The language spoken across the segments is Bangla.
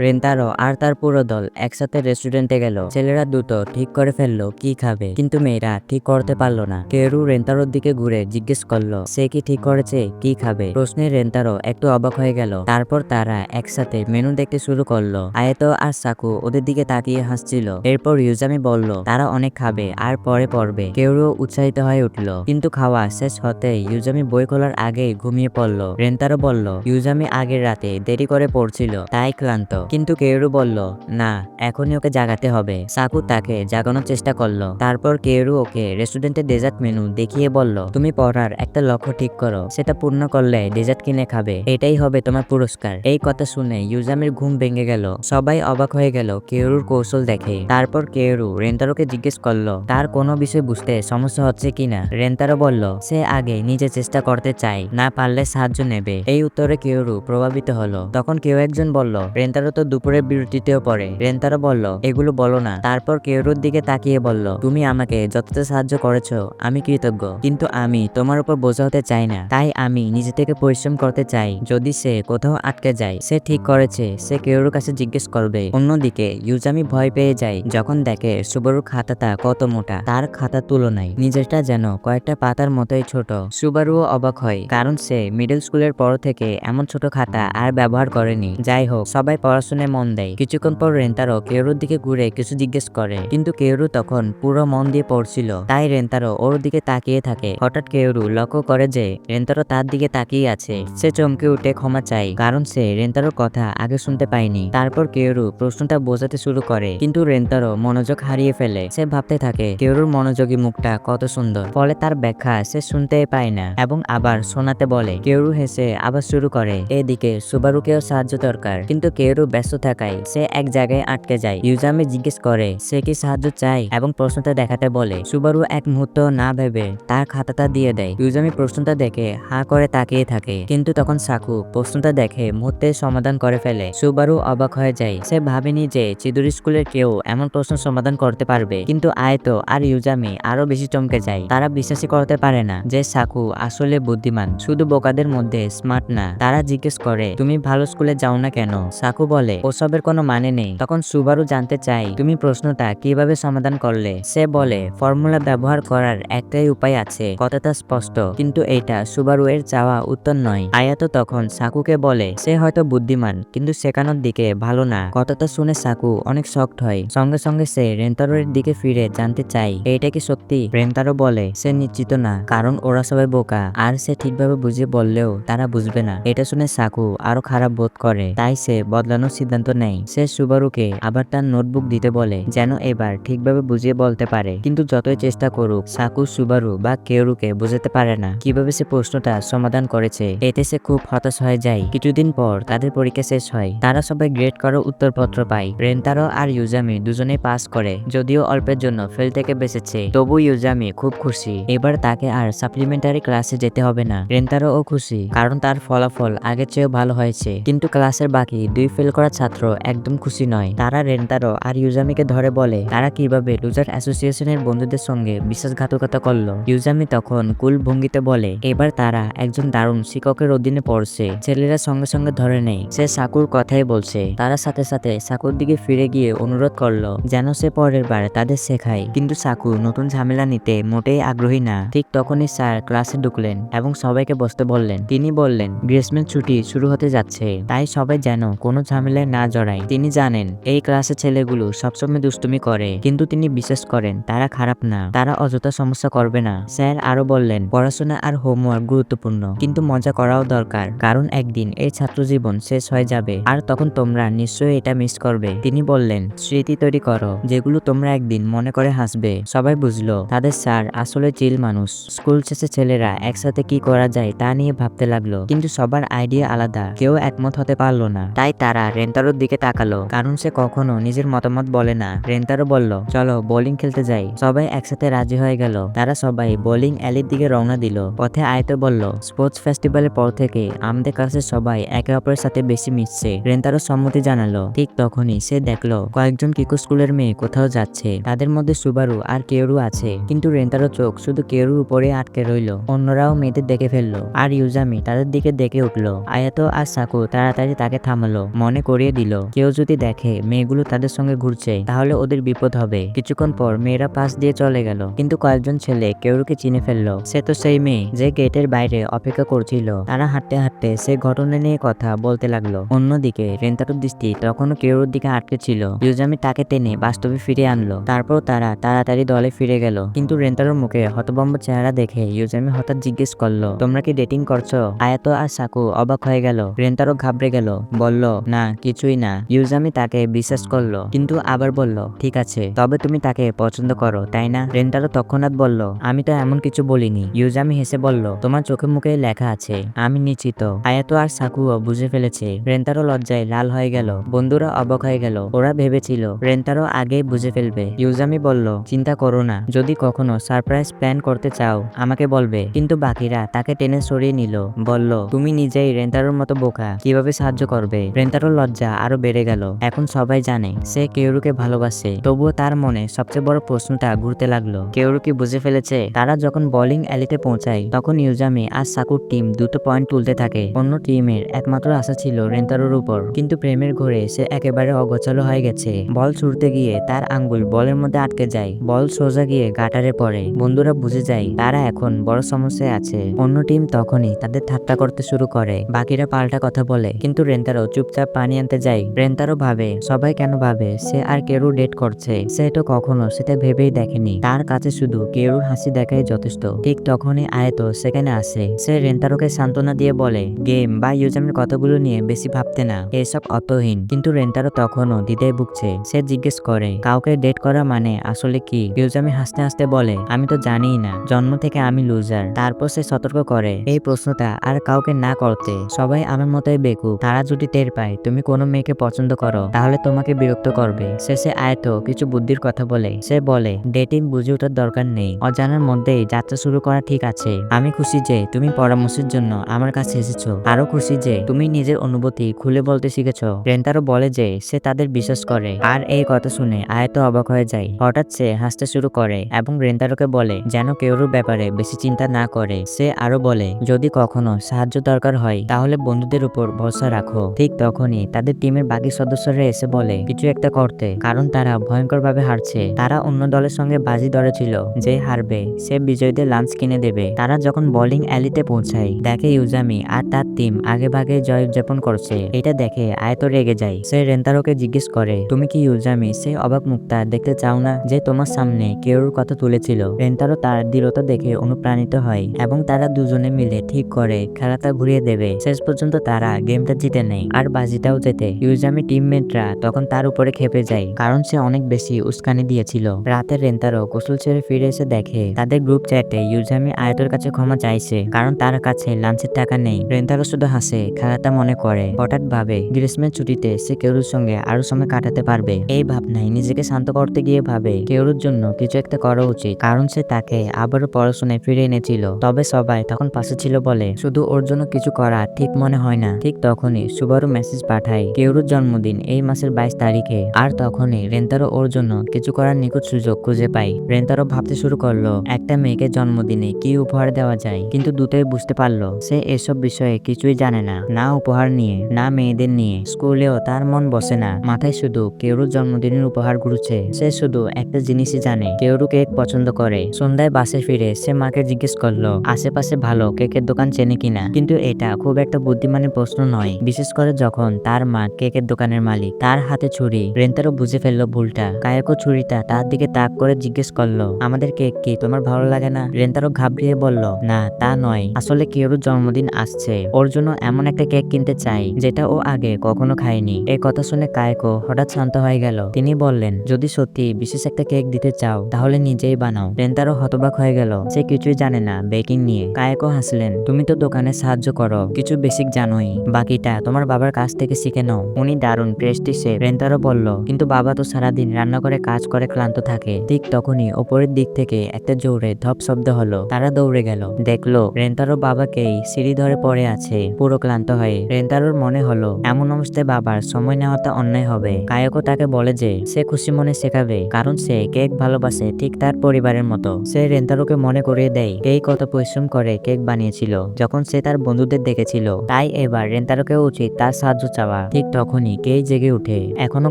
রেন্তারো আর তার পুরো দল একসাথে রেস্টুরেন্টে গেল। ছেলেরা দুটো ঠিক করে ফেলল, কি খাবে? কিন্তু মেয়েরা ঠিক করতে পারল না। কেরু রেন্তারোর দিকে ঘুরে জিজ্ঞেস করল, সে কি ঠিক করেছে? কি খাবে? প্রশ্নে রেন্তারো একটু অবাক হয়ে গেল। তারপর তারা একসাথে মেনু দেখতে শুরু করল। আয়াতো আর সাকু ওদের দিকে তাকিয়ে হাসছিল। এরপর ইউজামি বলল, তারা অনেক খাবে আর পরে পড়বে। কেউরও উৎসাহিত হয়ে উঠল। কিন্তু খাওয়া শেষ হতেই ইউজামি বই খোলার আগেই ঘুমিয়ে পড়ল। রেন্তারো বলল, ইউজামি আগের রাতে দেরি করে পড়ছিল, তাই ক্লান্ত। কিন্তু কেউরু বলল, না, এখনই ওকে জাগাতে হবে। সাকু তাকে জাগানোর চেষ্টা করল। তারপর কেউরু ওকে রেস্টুরেন্টের ডেজার্ট মেনু দেখিয়ে বলল, তুমি পড়ার একটা লক্ষ্য ঠিক করো। সেটা পূর্ণ করলে ডেজার্ট কিনে খাবে। এটাই হবে তোমার পুরস্কার। এই কথা শুনে ইউজামির ঘুম ভেঙে গেল। সবাই অবাক হয়ে গেল কেউরুর কৌশল দেখে। তারপর কেউরু রেন্তারোকে জিজ্ঞেস করল, তার কোনো বিষয় বুঝতে সমস্যা হচ্ছে কিনা রেন্তারো বলল, সে আগে নিজে চেষ্টা করতে চায়, না পারলে সাহায্য নেবে। এই উত্তরে কেউরু প্রভাবিত হলো। তখন কেউ একজন বলল, রেন্তারো তো দুপুরের বিরতিতেও পড়ে। রেন্তারো বলল, এগুলো বলো না। তারপর কেউরুর দিকে তাকিয়ে বলল, তুমি আমাকে যতটা সাহায্য করেছ, আমি কৃতজ্ঞ। কিন্তু আমি তোমার উপর বোঝা হতে চাই না। তাই আমি নিজে থেকে পরিশ্রম করতে চাই। যদি সে কোথাও আটকে যায়, সে ঠিক করেছে। সে কেউরুর কাছে জিজ্ঞেস করবে। অন্যদিকে, ইউজামি ভয় পেয়ে যায় যখন দেখে সুবারুর খাতাটা কত মোটা। তার খাতার তুলনায় নিজেরটা যেন কয়েকটা পাতার মতোই ছোট। সুবারুও অবাক হয়, কারণ সে মিডল স্কুলের পর থেকে এমন ছোট খাতা আর ব্যবহার করেনি। যাই হোক, সবাই পড়াশোনায় মন দেয়। কিছুক্ষণ পর রেন্তারো কেউরুর দিকে ঘুরে কিছু জিজ্ঞেস করে। কিন্তু কেউরু তখন পুরো মন দিয়ে পড়ছিল। তাই রেন্তারো ওর দিকে তাকিয়ে থাকে। হঠাৎ কেউরু লক্ষ্য করে যে রেন্তারো তার দিকে তাকিয়ে আছে। সে চমকে উঠে ক্ষমা চায়, কারণ সে রেন্তারোর কথা আগে শুনতে পায়নি। তারপর কেউরু প্রশ্নটা বোঝাতে শুরু করে, কিন্তু রেন্তারো মনোযোগ হারিয়ে ফেলে। সে ভাবতে থাকে, কেউরুর মনোযোগী মুখটা কত সুন্দর। ফলে তার ব্যাখ্যা সে শুনতে পায় না এবং আবার শোনাতে বলে। কেউরু হেসে আবার শুরু করে, এদিকে সুবারুকেও সাহায্য দরকার। কিন্তু কেউরু ব্যস্ত থাকায় সে এক জায়গায় আটকে যায়। ইউজামি জিজ্ঞেস করে, সে কি সাহায্য চায়? এবং প্রশ্নটা দেখাতে বলে, সুবারু এক মুহূর্ত না ভেবে তার খাতাটা দিয়ে দেয়। ইউজামি প্রশ্নটা দেখে হা করে তাকিয়ে থাকে। কিন্তু তখন সাকু প্রশ্নটা দেখে মুহূর্তে সমাধান করে ফেলে। সুবারু অবাক হয়ে যায়। সে ভাবেনি যে চিদুরি স্কুলের কেউ এমন প্রশ্ন সমাধান করতে পারবে। কিন্তু আয়তো আর ইউজামি আরও বেশি চমকে যায়। তারা বিশ্বাসই করতে পারে না যে সাকু আসলে বুদ্ধিমান। শুধু বোকাদের মধ্যে স্মার্ট না। তারা জিজ্ঞেস করে, তুমি ভালো স্কুলে যাও না কেন? সাকু বলে ওসবের কোনো মানে নেই। তখন সুবারু জানতে চাই তুমি প্রশ্নটা কীভাবে সমাধান করলে? সে বলে, ফর্মুলা ব্যবহার করার একটাই উপায় আছে, কথাটা স্পষ্ট। কিন্তু এইটা সুবারু এর চাওয়া উত্তর নয়। আয়াতো তখন সাকুকে বলে, সে হয়তো বুদ্ধিমান, কিন্তু শেখানোর দিকে ভালো না। কথাটা শুনে সাকু অনেক শক্ট হয়। সঙ্গে সঙ্গে সে রেন্তারোর দিকে ফিরে জানতে চাই এইটা কি সত্যি? রেন্তারো বলে, সে নিশ্চিত না, কারণ ওরা সবাই বোকা, আর সে ঠিকভাবে বুঝিয়ে বললেও তারা বুঝবে না। এটা শুনে সাকু আরও খারাপ বোধ করে, তাই সে বদলানোর সিদ্ধান্ত নেয়। সে সুবারুকে আবার তার নোটবুক দিতে বলে, যেন এবার ঠিকভাবে বুঝিয়ে বলতে পারে। কিন্তু যতই চেষ্টা করুক, সাকু, সুবারু বা কেউরুকে বোঝাতে পারে না। কীভাবে সে প্রশ্নটা সমাধান করেছে, এতে সে খুব হতাশ হয়ে যায়। কিছুদিন পর তাদের পরীক্ষা শেষ হয়। তারা সবাই গ্রেড করা উত্তরপত্র পায়। রেন্তারো আর ইউজামি দুজনেই পাস করে, যদিও অল্পের জন্য ফেল থেকে বেঁচেছে। তবু ইউজামি খুব খুশি। এবার তাকে আর সাপ্লিমেন্টারি ক্লাসে যেতে হবে না। রেন্তারো ও খুশি, কারণ তার ফলাফল আগের চেয়েও ভালো হয়েছে। কিন্তু ক্লাসের বাকি দুই ফেল করা ছাত্র একদম খুশি নয়। তারা রেন্তারো আর ইউজামিকে ধরে বলে, তারা কীভাবে লুজার অ্যাসোসিয়েশনের বন্ধুদের সঙ্গে বিশ্বাসঘাতকতা করল? ইউজামি তখন কুল ভঙ্গিতে বলে, এবার তারা একজন দারুণ শিক্ষকের অধীনে পড়ছে। ছেলেরা সঙ্গে সঙ্গে ধরে নেই সে সাকুর কথাই বলছে। তারা সাথে সাথে সাকুর দিকে ফিরে গিয়ে অনুরোধ করল, যেন সে পরের বার তাদের শেখায়। কিন্তু সাকু নতুন ঝামেলা নিতে মোটেই আগ্রহী না। ঠিক তখনই স্যার ক্লাসে ঢুকলেন এবং সবাইকে বসতে বললেন। তিনি বললেন গ্রীষ্মের ছুটি শুরু হতে যাচ্ছে। তাই সবাই যেন কোনো ঝামেলায় না জড়ায়। তিনি জানেন, এই ক্লাসের ছেলেগুলো সবসময় দুষ্টুমি করে, কিন্তু তিনি বিশ্বাস করেন, তারা খারাপ না, তারা অযথা সমস্যা করবে না। স্যার আরও বললেন, পড়াশোনা আর হোমওয়ার্ক গুরুত্বপূর্ণ, কিন্তু মজা করাও দরকার, কারণ একদিন এই ছাত্র জীবন শেষ হয়ে যাবে, আর তখন তোমরা নিশ্চয়ই এটা মিস করবে। তিনি বললেন, স্মৃতি তৈরি করো, যেগুলো তোমরা একদিন মনে করে হাসবে। সবাই বুঝলো, তাদের স্যার আসলে চিল মানুষ। স্কুল শেষে ছেলেরা একসাথে কি করা যায় তা নিয়ে ভাবতে লাগল, কিন্তু সবার আইডিয়া আলাদা, কেউ একমত হতে পারল না। তাই তারা রেন্তারোর দিকে তাকালো। কারণ সে কখনো নিজের মতামত বলে না। রেন্তারো বলল, চলো, বোলিং খেলতে যাই। সবাই একসাথে রাজি হয়ে গেল। তারা সবাই বোলিং অ্যালির দিকে রওনা দিল। পথে আয়তো বলল, স্পোর্টস ফেস্টিভ্যালের পর থেকে আমাদের কাছে সবাই একে অপরের সাথে বেশি মিশছে। রেন্তারো সম্মতি জানালো। ঠিক তখনই সে দেখল, কয়েকজন কিকো স্কুলের মেয়ে কোথাও যাচ্ছে। তাদের মধ্যে সুবারু আর কেউরু আছে। কিন্তু রেন্তারো চোখ শুধু কেউরুর উপরে আটকে রইল। অন্যরাও মেয়েদের দেখে ফেলল। আর ইউজামি তাদের দিকে দেখে উঠল। আয়াতো আর সাকু তাড়াতাড়ি তাকে থামালো। মনে করিয়ে দিল। কেউ যদি দেখে মেয়েগুলো তাদের সঙ্গে ঘুরছে, তাহলে ওদের বিপদ হবে। কিছুক্ষণ পর মেয়েরা পাশ দিয়ে চলে গেল। কিন্তু কয়েকজন ছেলে কেউরুকে চিনে ফেলল। সে তো সেই মেয়ে যে গেটের বাইরে অপেক্ষা করছিল। তারা হাঁটতে হাঁটতে সে ঘটনা নিয়ে কথা বলতে লাগল। অন্যদিকে রেন্তারুর দৃষ্টি তখনও কেউরুর দিকে আটকে ছিল। ইউজামি তাকে টেনে বাস্তবে ফিরে আনলো। তারপর তারা তাড়াতাড়ি দলে ফিরে গেল। কিন্তু রেন্তারুর মুখে হতবম্ব চেহারা দেখে ইউজামি হঠাৎ জিজ্ঞেস করল, তোমরা কি ডেটিং করছ? আয়াতো আর সাকু অবাক হয়ে গেল। রেন্তারও ঘাবড়ে গেল। বলল, না কিছুই না। ইউজামি তাকে বিশ্বাস করল, কিন্তু আবার বলল, ঠিক আছে, তবে তুমি তাকে পছন্দ করো, তাই না? রেন্টারও তৎক্ষণাৎ বলল, আমি তো এমন কিছু বলিনি। ইউজামি হেসে বলল, তোমার চোখে মুখে লেখা আছে, আমি নিশ্চিত। আয়াতো আর সাকুও বুঝে ফেলেছে। রেন্টারও লজ্জায় লাল হয়ে গেল, বন্ধুরা অবাক হয়ে গেল, ওরা ভেবেছিল রেন্টারও আগে বুঝে ফেলবে। ইউজামি বলল, চিন্তা করো না, যদি কখনো সারপ্রাইজ প্ল্যান করতে চাও, আমাকে বলবে। কিন্তু বাকিরা তাকে টেনে সরিয়ে নিল, বলল, তুমি নিজেই রেন্টারোর মতো বোকা, কীভাবে সাহায্য করবে? রেন্টারোর লজ্জা আরও বেড়ে গেল। এখন সবাই জানে, সে কেউরুকে ভালোবাসে। তবুও তার মনে সবচেয়ে বড় প্রশ্নটা ঘুরতে লাগল। কেউরু কি বুঝে ফেলেছে, তারা যখন বোলিং অ্যালিতে পৌঁছায়, তখন ইউজামি আর সাকুর টিম দুটো পয়েন্ট তুলতে থাকে। অন্য টিমের একমাত্র আশা ছিল রেন্টারোর উপর, কিন্তু প্রেমের ঘরে সে একেবারে অগোছালো হয়ে গেছে। বল ছুটতে গিয়ে তার আঙ্গুল বলের মধ্যে আটকে যায়। বল সোজা গিয়ে গাটারে পড়ে। বন্ধুরা বুঝে যায়, তারা এখন বড় সমস্যায় আছে। অন্য টিম তখনই তাদের ঠাট্টা করতে শুরু করে। বাকিরা পাল্টা কথা বলে, কিন্তু রেন্তারো চুপচাপ পানি আনতে যায় রেন্তারো ভাবে, সবাই কেন ভাবে, সে আর কেরু ডেট করছে, সে তো কখনো সেটা ভেবেই দেখেনি। তার কাছে শুধু কেরুর হাসি দেখাই যথেষ্ট। ঠিক তখনই আয়ত সেখানে আসে। সে রেন্তারোকে সান্ত্বনা দিয়ে বলে, গেম বা ইউজামের কথাগুলো নিয়ে বেশি ভাবতে না। এসব অতহীন কিন্তু রেন্টারও তখনও দ্বিধায় ভুগছে। সে জিজ্ঞেস করে, কাউকে ডেট করা মানে আসলে কি? ইউজামি হাসতে হাসতে বলে, আমি তো জানিই না। জন্ম থেকে আমি লুজার তারপর সে সতর্ক করে, এই প্রশ্নটা আর কাউকে না করতে। সবাই আমার মতোই বেকু তারা যদি টের পায়, তুমি কোনো মেয়েকে পছন্দ করো, তাহলে তোমাকে বিরক্ত করবে। শেষে আয়তো কিছু বুদ্ধির কথা বলে, সে বলে, ডেটিং বুঝে ওঠার দরকার নেই। অজানার মধ্যেই যাত্রা শুরু করা ঠিক আছে। আমি খুশি যে তুমি পরামর্শের জন্য আমার কাছে এসেছ। আরও খুশি যে তুমি নিজের অনুভূতি খুলে বলতে শিখেছো। রেন্টারও বলে যে সে তাদের বিশ্বাস করে। আর এই কথা শুনে আয়তো অবাক হয়ে যায়। হঠাৎ সে হাসতে শুরু করে এবং রেন্টারোকে বলে, যেন কেউর ব্যাপারে বেশি চিন্তা না করে। সে আরও বলে, যদি কখনো সাহায্য দরকার হয়, তাহলে বন্ধুদের উপর ভরসা রাখো। ঠিক তখনই তাদের টিমের বাকি সদস্যরা এসে বলে, কিছু একটা করতে। কারণ তারা ভয়ঙ্কর ভাবে হারছে। তারা অন্য দলের সঙ্গে বাজি ধরেছিল, যে হারবে, সে বিজয়ীদের লাঞ্চ কিনে দেবে। তারা যখন বোলিং অ্যালিতে পৌঁছায়, দেখে ইউজামি আর তার টিম আগে ভাগে জয় উদযাপন করছে। এটা দেখে আয়ত রেগে যায়। সে রেন্তারোকে জিজ্ঞেস করে, তুমি কি ইউজামি, সে অবাক মুক্তা, দেখতে চাও না যে তোমার সামনে কেউর কথা তুলেছিল? রেন্তারো তার দৃঢ়তা দেখে অনুপ্রাণিত হয় এবং তারা দুজনে মিলে ঠিক করে খেলাটা ঘুরিয়ে দেবে। শেষ পর্যন্ত তারা গেমটা জিতে নেয় আর বাজিটাও জেতে ইউজামি টিমমেটরা তখন তার উপরে খেপে যায়, কারণ সে অনেক বেশি উস্কানি দিয়েছিল। রাতে রেন্তারো গোসল ছেড়ে ফিরে এসে দেখে, তাদের গ্রুপ চ্যাটে ইউজামি আয়তের কাছে ক্ষমা চাইছে, কারণ তার কাছে লাঞ্চের টাকা নেই। রেন্তারো শুধু হাসে, খেলাটা মনে করে। হঠাৎ ভাবে গ্রীষ্মের ছুটিতে সে কেউরুর সঙ্গে আরও সময় কাটাতে পারবে। এই ভাবনায় নিজেকে শান্ত করতে গিয়ে ভাবে, কেউরুর জন্য কিছু একটা করা উচিত, কারণ সে তাকে আবারও পড়াশোনায় ফিরে এনেছিল। তবে সবাই তখন পাশে ছিল বলে, শুধু ওর জন্য কিছু করা ঠিক মনে হয় না। ঠিক তখনই সুবারু মেসেজ পাঠায় কেউরুর জন্মদিন এই মাসের বাইশ তারিখে। আর তখনই রেন্তারো ওর জন্য কিছু করার নিখুঁত সুযোগ খুঁজে পায়। রেন্তারো ভাবতে শুরু করল, একটা মেয়েকে জন্মদিনে কি উপহার দেওয়া যায়? কিন্তু দুটোই বুঝতে পারল, সে এসব বিষয়ে কিছুই জানে না। না উপহার নিয়ে, না মেয়েদের নিয়ে। স্কুলেও তার মন বসে না। মাথায় শুধু কেউরুর জন্মদিনের উপহার ঘুরছে। সে শুধু একটা জিনিসই জানে কেউরু কেক পছন্দ করে। সন্ধ্যায় বাসে ফিরে সে মাকে জিজ্ঞেস করল, আশেপাশে ভালো কেকের দোকান চেনে কিনা? কিন্তু এটা খুব একটা বুদ্ধিমানের প্রশ্ন নয়। বিশেষ করে যখন তার মা কেকের দোকানের মালিক। তার হাতে ছুরি। রেন্তারও বুঝে ফেলল ভুলটা। কায়াকো ছুরিটা তার দিকে তাক করে জিজ্ঞেস করল, আমাদের কেক কি? তোমার ভালো লাগে না? রেন্তারও ঘাবড়িয়ে বলল, না, তা নয়। আসলে কেউরুর জন্মদিন আসছে। ওর জন্য এমন একটা কেক কিনতে চাই, যেটা ও আগে কখনো খায়নি। এই কথা শুনে কায়কো হঠাৎ শান্ত হয়ে গেল। তিনি বললেন, যদি সত্যি বিশেষ একটা কেক দিতে চাও, তাহলে নিজেই বানাও। রেন্তারও হতবাক হয়ে গেল। সে কিছুই জানে না বেকিং নিয়ে। কায়কো হাসলেন, তুমি তো দোকানে সাহায্য করো, কিছু বেসিক জানোই। বাকিটা তোমার বাবার কাছ থেকে শিখে নাও উনি দারুণ প্রেস্টি শেফ। রেন্তারও বলল, কিন্তু বাবা তো সারাদিন রান্না করে কাজ করে ক্লান্ত থাকে। ঠিক তখনই ওপরের দিক থেকে একটা জোরে ধপ শব্দ হলো। তারা দৌড়ে গেল। দেখল রেন্তারো বাবাকেই সিঁড়ি ধরে পড়ে আছে। পুরো ক্লান্ত হয়ে রেন্তারোর মনে হলো, এমন অবস্থায় বাবার সময় নেওয়াটা অন্যায় হবে। কায়কও তাকে বলে যে, সে খুশি মনে শেখাবে, কারণ সে কেক ভালোবাসে ঠিক তার পরিবারের মতো। সে রেন্তারোকে মনে করিয়ে দেয় কেই কত পরিশ্রম করে কেক বানিয়েছিল। যখন সে তার বন্ধুদের দেখেছিল, তাই এবার রেন্তারোকেও উচিত তার সাহায্য চাওয়া। যাওয়া। ঠিক তখনই কেই জেগে উঠে। এখনও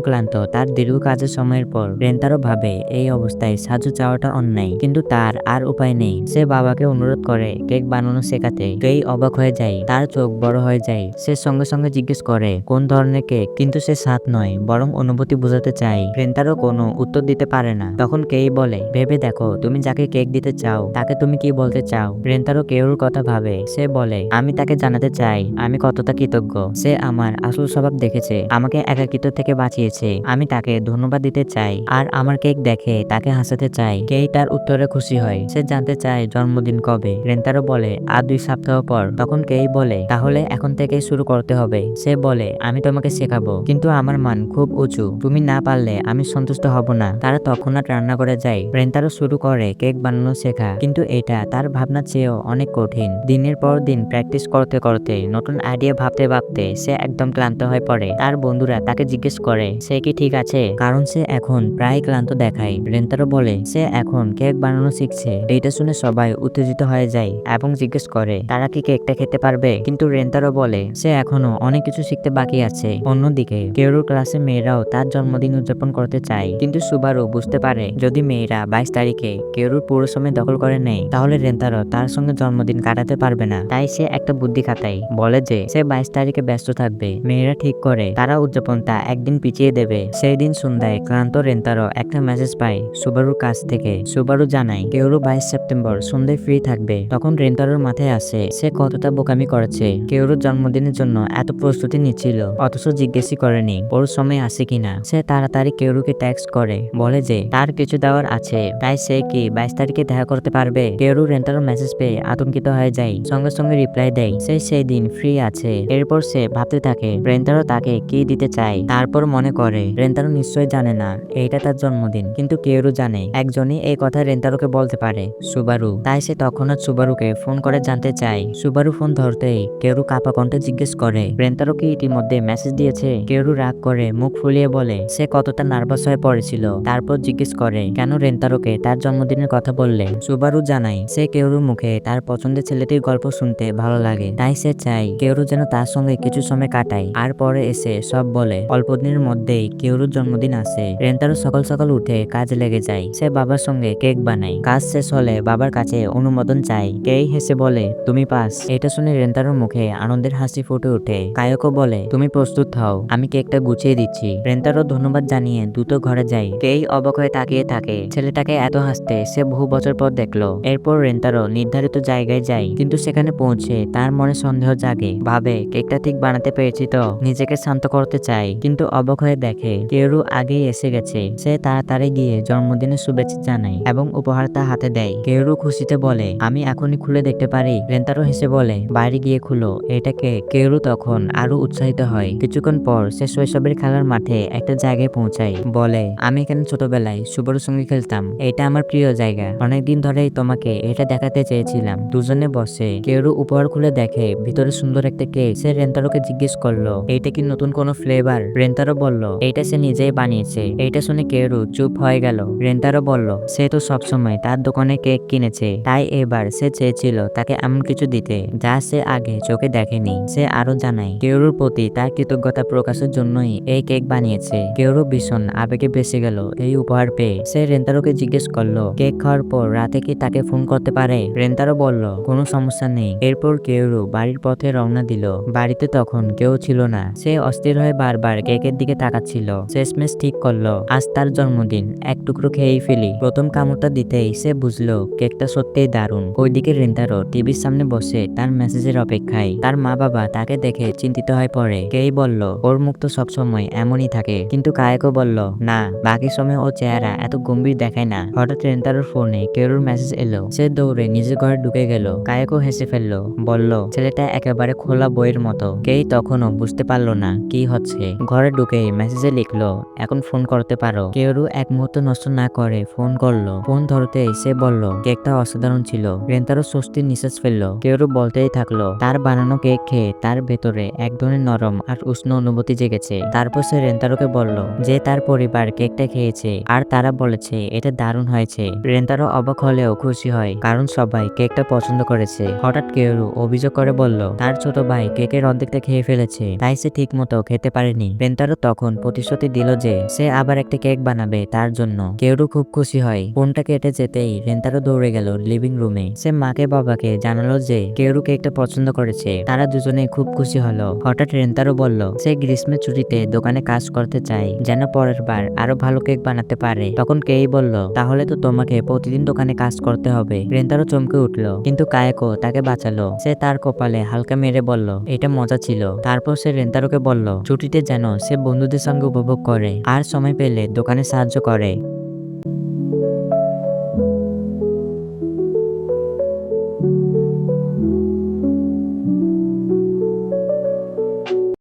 ক্লান্ত, তার দীর্ঘ কাজের সময়ের পর রেন্তারও ভাবে এই অবস্থায় সাহায্য চাওয়াটা অন্যায়। কিন্তু তার আর উপায় নেই। সে বাবাকে অনুরোধ করে কেক বানানো শেখাতে। কেই অবাক হয়ে যায়, তার চোখ বড় হয়ে যায়। সে সঙ্গে সঙ্গে জিজ্ঞেস করে, কোন ধরনের কেক? কিন্তু সে স্বাদ নয়, বরং অনুভূতি বোঝাতে চায়। রেন্তারও কোনো উত্তর দিতে পারে না। তখন কেই বলে, ভেবে দেখো, তুমি যাকে কেক দিতে চাও, তাকে তুমি কি বলতে চাও? রেন্তারও কেউর কথা ভাবে। সে বলে, আমি তাকে জানাতে চাই, আমি কতটা কৃতজ্ঞ। সে আমার আসল স্বভাব দেখেছে, আমাকে একাকিত্ব থেকে বাঁচিয়েছে। আমি তাকে ধন্যবাদ দিতে চাই, আর আমার কেক দেখে তাকে হাসাতে চাই। কেই তার উত্তরে খুশি হয়, সে জানতে চায় জন্মদিন কবে। রেন্তারও বলে, আর দুই সপ্তাহ পর। তখন কেই বলে, তাহলে এখন থেকে শুরু করতে হবে। সে বলে, আমি তোমাকে শেখাবো, কিন্তু আমার মান খুব উঁচু। তুমি না পারলে আমি সন্তুষ্ট হব না। তারা তৎক্ষণাৎ রান্না করে যায়। রেন্তারও শুরু করে কেক বানানো শেখা, কিন্তু এটা তার ভাবনা চেয়েও অনেক কঠিন। দিনের পর দিন প্র্যাকটিস করতে করতে, নতুন আইডিয়া ভাবতে ভাবতে সে একদম ক্লান্ত হয়ে পড়ে। তার বন্ধুরা তাকে জিজ্ঞেস করে, সে কি ঠিক আছে? কারণ সে এখন প্রায় ক্লান্ত দেখায়। রেন্তারও বলে, সে এখন কেক বানানো শিখছে। এইটা শুনে সবাই উত্তেজিত হয়ে যায় এবং জিজ্ঞেস করে, তারা কি কেকটা খেতে পারবে? কিন্তু রেন্তারও বলে, সে এখনও অনেক কিছু শিখতে বাকি আছে। অন্যদিকে, কেউরুর ক্লাসে মেয়েরাও তার জন্মদিন উদযাপন করতে চায়। কিন্তু সুবারু বুঝতে পারে, যদি মেয়েরা বাইশ তারিখে কেউরুর পুরো সময় দখল করে নেয়, তাহলে রেন্তারও তার সঙ্গে জন্মদিন কাটাতে পারবে না। তাই সে একটা বুদ্ধি খাতায় বলে যে, সে বাইশ তারিখে ব্যস্ত থাকবে। মেয়েরা ঠিক করে। তারা উদযাপনটা একদিন পিছিয়ে দেবে। সেই দিন সন্ধ্যায় ক্লান্ত রেন্তারও একটা মেসেজ পায় সুবারুর কাছ থেকে। সুবারু জানায়, কেউরু বাইশ সেপ্টেম্বর সন্ধ্যায় ফ্রি থাকবে। তখন রেন্তারোর মাথায় আসে, সে কতটা বোকামি করেছে? কেউরুর জন্মদিনের জন্য এত প্রস্তুতি নিচ্ছিল, অথচ জিজ্ঞেসই করেনি, ওর সময় আসে কিনা? সে তাড়াতাড়ি কেউরুকে টেক্সট করে, বলে যে, তার কিছু দেওয়ার আছে। তাই সে কি বাইশ তারিখে দেখা করতে পারবে? কেউরু রেন্টারও মেসেজ পেয়ে আতঙ্কিত হয়ে যায়, সঙ্গে সঙ্গে রিপ্লাই দেয়, সে সেই দিন ফ্রি আছে। এরপর সে ভাবতে থাকে রেন্টারও তাকে কি দিতে চায়, তারপর মনে করে। রেন্টারও নিশ্চয়ই জানে না, এইটা তার জন্মদিন। কিন্তু কেউরু জানে, একজনই এই কথা রেন্টারোকে বলতে পারে, সুবারু। তাই সে তখনও সুবারুকে ফোন করে জানতে চায়। সুবারু ফোন ধরতেই কেউরু কাপা কণ্ঠে জিজ্ঞেস করে রেন্টারো কি ইতিমধ্যে মেসেজ দিয়েছে? কেউরু রাগ করে মুখ ফুলিয়ে বলে, সে কতটা নার্ভাস হয়ে পড়েছিল। তারপর জিজ্ঞেস করে, কেন রেন্টারোকে তার জন্মদিনের কথা বললে? সুবারু জানায়, সে কেউরুর মুখে তার পছন্দের ছেলেটির গল্প শুনতে ভালো লাগে। তাই সে চায়, কেউরু যেন তার সঙ্গে কিছু সময় কাটায়, আর পরে এসে সব বলে অল্প দিনের মধ্যেই কেউরুর জন্মদিন আসে রেন্টারো সকাল সকাল উঠে কাজে লেগে যায়। সে বাবার সঙ্গে কেক বানায়। কাজ শেষ হলে বাবার কাছে অনুমোদন চায়। কেই হেসে বলে, তুমি পাস। এটা শুনে রেন্টারোর মুখে আনন্দের হাসি ফুটে ওঠে। কায়কও বলে, তুমি প্রস্তুত হও, আমি কেকটা গুছিয়ে দিচ্ছি। রেন্টারও ধন্যবাদ জানিয়ে দ্রুত ঘরে যায়। কেই অবাক হয়ে তাকিয়ে থাকে। ছেলেটাকে এত হাসতে সে বহু বছর পর দেখল। এরপর রেন্টারও নির্ধারিত জায়গায় যায়, কিন্তু সেখানে পৌঁছে তার মনে সন্দেহ জাগে। ভাবে, কেকটা ঠিক বানাতে পেরেছি তো? নিজেকে শান্ত করতে চায়। কিন্তু অবাক হয়ে দেখে কেউরু আগেই এসে গেছে। সে তাড়াতাড়ি গিয়ে জন্মদিনের শুভেচ্ছা জানায় এবং উপহারটা হাতে দেয়। কেউরু খুশিতে বলে, আমি এখনই খুলে দেখতে পারি। রেন্তারও হেসে বলে, বাইরে গিয়ে খুলো। এটাকে কেউরু তখন আরও উৎসাহিত হয়। কিছুক্ষণ পর সে শৈশবের খেলার মাঠে একটা জায়গায় পৌঁছায়। বলে, আমি এখানে ছোটবেলায় সুবরুর সঙ্গে খেলতাম। এটা আমার প্রিয় জায়গা। অনেকদিন ধরেই তোমাকে এটা দেখাতে চেয়েছিলাম। দুজনে বসে কেউরু উপহার খুলে দেখে ভিতরে সুন্দর একটা কেক। সে রেন্তারোকে জিজ্ঞেস করল এইটা কি নতুন কোনো ফ্লেভার রেন্তারো বলল, এইটা সে নিজেই বানিয়েছে। এইটা শুনে কেউরু চুপ হয়ে গেল। রেন্তারো বলল, সে তো সবসময় তার দোকানে কেক কিনেছে। তাই এবার সে চেয়েছিল তাকে এমন কিছু দিতে, যা সে আগে চোখে দেখেনি। সে আরও জানায়, কেউরুর প্রতি তার কৃতজ্ঞতা প্রকাশের জন্যই এই কেক বানিয়েছে। কেউরু ভীষণ আবেগে বেঁচে গেল এই উপহার পেয়ে। সে রেন্তারোকে জিজ্ঞেস করল, কেক খাওয়ার পর রাতে কি তাকে ফোন করতে পারে? রেন্তারো বলল, কোনো সমস্যা নেই। এরপর কেউরু বাড়ির পথে রওনা দিল। বাড়িতে তখন কেউ ছিল না। সে অস্থির হয়ে বারবার কেকের দিকে তাকাচ্ছিল। শেষমেশ ঠিক করল, আজ তার জন্মদিন, এক টুকরো খেয়েই ফেলি। প্রথম কামড়টা দিতেই সে বুঝলো, কেকটা সত্যিই দারুণ। ওইদিকে রেন্তারো টিভির সামনে বসে তার মেসেজের অপেক্ষায়। তার মা বাবা তাকে দেখে চিন্তিত হয়ে পড়ে। কেই বলল, ওর মুখ তো সবসময় এমনই থাকে। কিন্তু কায়েকও বলল, না, বাকি সময় ও চেহারা এত গম্ভীর দেখায় না। হঠাৎ রেন্তারোর ফোনে কেউর মেসেজ এলো। সে দৌড়ে নিজের ঘরে ঢুকে গেল। কায়েকও হেসে ফেলল, বলল, ছেলেটা একেবারে খোলা বইয়ের মতো। কেই তখনও বুঝতে পারল না। কি হচ্ছে? ঘরে ঢুকে মেসেজে লিখলো, এখন ফোন করতে পারো। কেউরু এক মুহূর্ত নষ্ট না করে ফোন করল। ফোন ধরতেই সে বলল, কেকটা অসাধারণ ছিল। রেন্তারও স্বস্তির নিঃশ্বাস ফেলল। কেউরু বলতেই থাকল, তার বানানো কেক খেয়ে তার ভেতরে এক ধরনের নরম আর উষ্ণ অনুভূতি জেগেছে। তারপর সে রেন্তারোকে বলল, যে তার পরিবার কেকটা খেয়েছে আর তারা বলেছে এটা দারুণ হয়েছে। রেন্তারো অবাক হলেও খুশি হয়, কারণ সবাই কেকটা পছন্দ করেছে। হঠাৎ কেউরু অভিযোগ করে বলল, তার ছোট ভাই কেকের অর্ধেকটা খেয়ে ফেলেছে, তাই সে ঠিক মতো খেতে পারেনি। রেন্তারো তখন প্রতিশ্রুতি দিল যে সে আবার একটা কেক বানাবে তার জন্য। কেউরু খুব খুশি হয়। ফোনটা কেটে যেতেই রেন্তারো দৌড়ে গেল লিভিং রুমে। সে মাকে বাবাকে জানালো যে কেউরু কেকটা পছন্দ করেছে। তারা দুজনে খুব খুশি হলো। হঠাৎ রেন্তারো বলল, সে গ্রীষ্মের ছুটিতে দোকানে কাজ করতে চায়। যেন পরের বার আরও ভালো কেক বানাতে পারে। তখন কেই বলল, তাহলে তো তোমাকে প্রতিদিন দোকানে কাজ করতে হবে। রেন্তারো চমকে উঠল। কিন্তু কায়েকো তাকে বাঁচালো। সে তার কপালে হালকা মেরে বলল, এটা মজা ছিল। তারপর সে রেন্তারোকে বলল, ছুটিতে যেন সে বন্ধুদের সঙ্গে উপভোগ করে, আর সময় পেলে দোকানে সাহায্য করে।